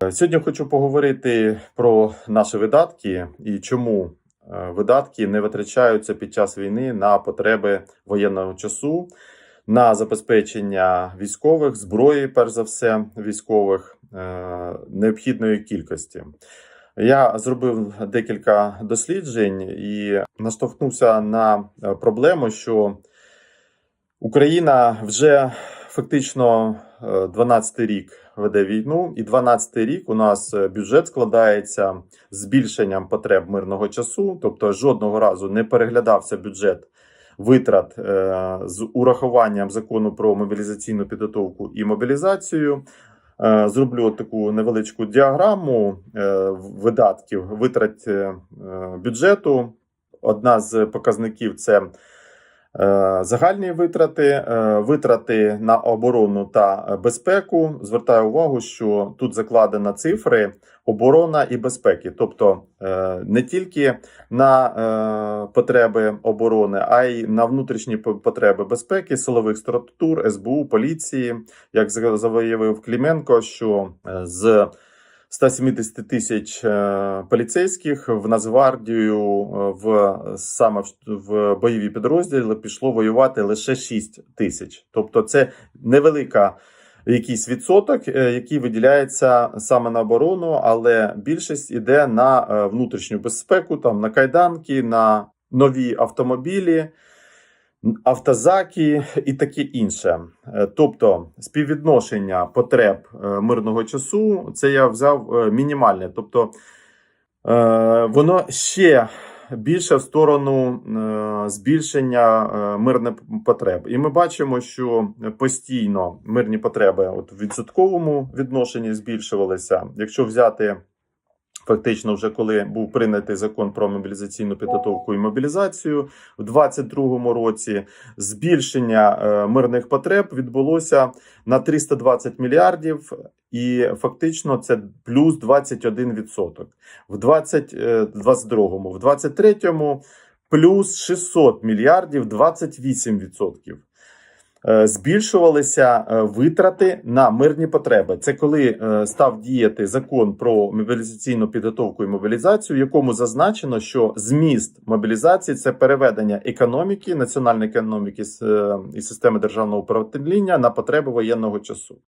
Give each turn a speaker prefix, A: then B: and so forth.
A: Сьогодні хочу поговорити про наші видатки і чому е, видатки не витрачаються під час війни на потреби воєнного часу, на забезпечення військових, зброї, перш за все, військових е, необхідної кількості. Я зробив декілька досліджень і наштовхнувся на е, проблему, що Україна вже фактично 12 рік веде війну, і 12 рік у нас е, бюджет складається збільшенням потреб мирного часу, тобто жодного разу не переглядався бюджет витрат е, з урахуванням закону про мобілізаційну підготовку і мобілізацію. Е, Зроблю таку невеличку діаграму видатків витрат бюджету. Одна з показників це Загальні витрати, е, витрати на оборону та безпеку. Звертаю увагу, що тут закладена цифри оборона і безпеки, тобто е, не тільки на е, потреби оборони, а й на внутрішні по- потреби безпеки, силових структур, СБУ, поліції. Як за- заявив Кліменко, що е, з 170 тисяч е, поліцейських в Нацгвардію е, в саме в- бойові підрозділи пішло воювати лише 6 тисяч. Тобто, це невелика якийсь відсоток, е, який виділяється саме на оборону, але більшість іде на внутрішню безпеку, там на кайданки, на нові автомобілі автозаки і таке інше. Е, Тобто співвідношення потреб е, мирного часу, це я взяв е, мінімальне. Тобто воно ще більше в сторону збільшення мирних потреб. І ми бачимо, що постійно мирні потреби от в відсотковому відношенні збільшувалися. Якщо взяти Фактично, вже коли був прийнятий закон про мобілізаційну підготовку і мобілізацію в 2022 році, збільшення е, мирних потреб відбулося на 320 мільярдів, і фактично це плюс 21%. В 2022, в 2023 плюс 600 мільярдів, 28%. Е, Збільшувалися е, витрати на мирні потреби. Це коли е, став діяти закон про мобілізаційну підготовку і мобілізацію, в якому зазначено, що зміст мобілізації це переведення економіки, національної економіки і системи державного управління на потреби воєнного часу.